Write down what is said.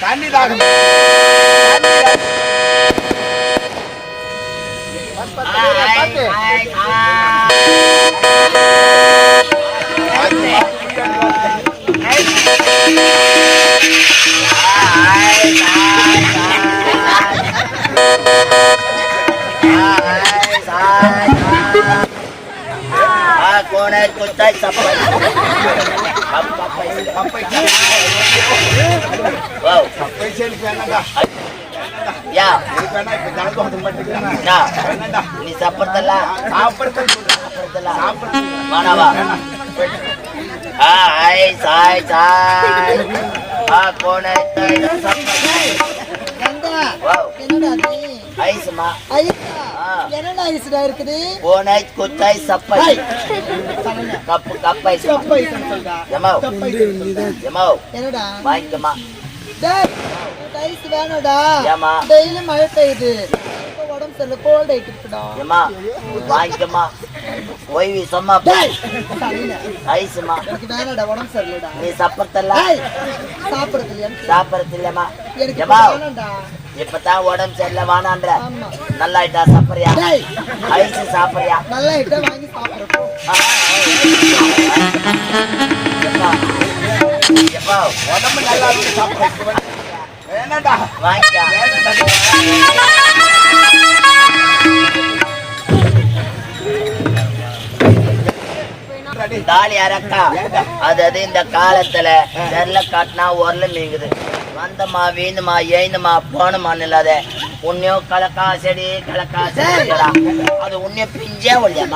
தண்ணி தாகம் கோணை குத்தாய் சப்பை வாவ் பைசலுக்கு வேணாண்டா யா இதுக்கு வேணா இப்ப நீ. சப்பறதல்ல சாப்பிடுறது வானவா ஆய் சாய் சாய். ஆ சப்பை நீ? ஐஸ்மா. என்னடா ஐஸ்டா இருக்குது? கோணை குத்தாய் சப்பை. கப்பு கப்பை. ஐஸ்ன்னு சொல்றா. சொல்றா. எமோ என்னடா வாங்கிக்கமா ஐஸ் வேணாடா? டெய்லி மழை பெய்யுது. இப்ப உடம்பு சரியில்லை கோல்ட் ஆயிட்டு எம்மா வாங்கிக்கமா ஓய்வி சும்மா. ஐஸ்மா எனக்கு வேணாடா உடம்பு சரியில்லைடா. நீ சப்பறதல்ல டேய், சாப்பிடுறது இல்லையான்னு சாப்பிடறது வேணாம்டா. இப்பதான் உடம்பு சரியில்லை வானான்ற. சாப்பிடுறியா? டேய், ஐஸ் சாப்பிடுறியா? நல்லா இட்ட வாங்கி சாப்பிடுறோம் உடம்பு நல்லா இருக்கு சாப்பிடுறது வேணாண்டா வாங்கிக்க தாலி அரக்கா அது அது இந்த காலத்துல தெருல காட்டினா உரல மீங்குது வந்தமா வீணுமா ஏந்துமா போனமான்னு இல்லாத உன்னையும் கலக்கா செடி கலக்கா செடி அது உன்னையும் பிஞ்சே ஒழியாமா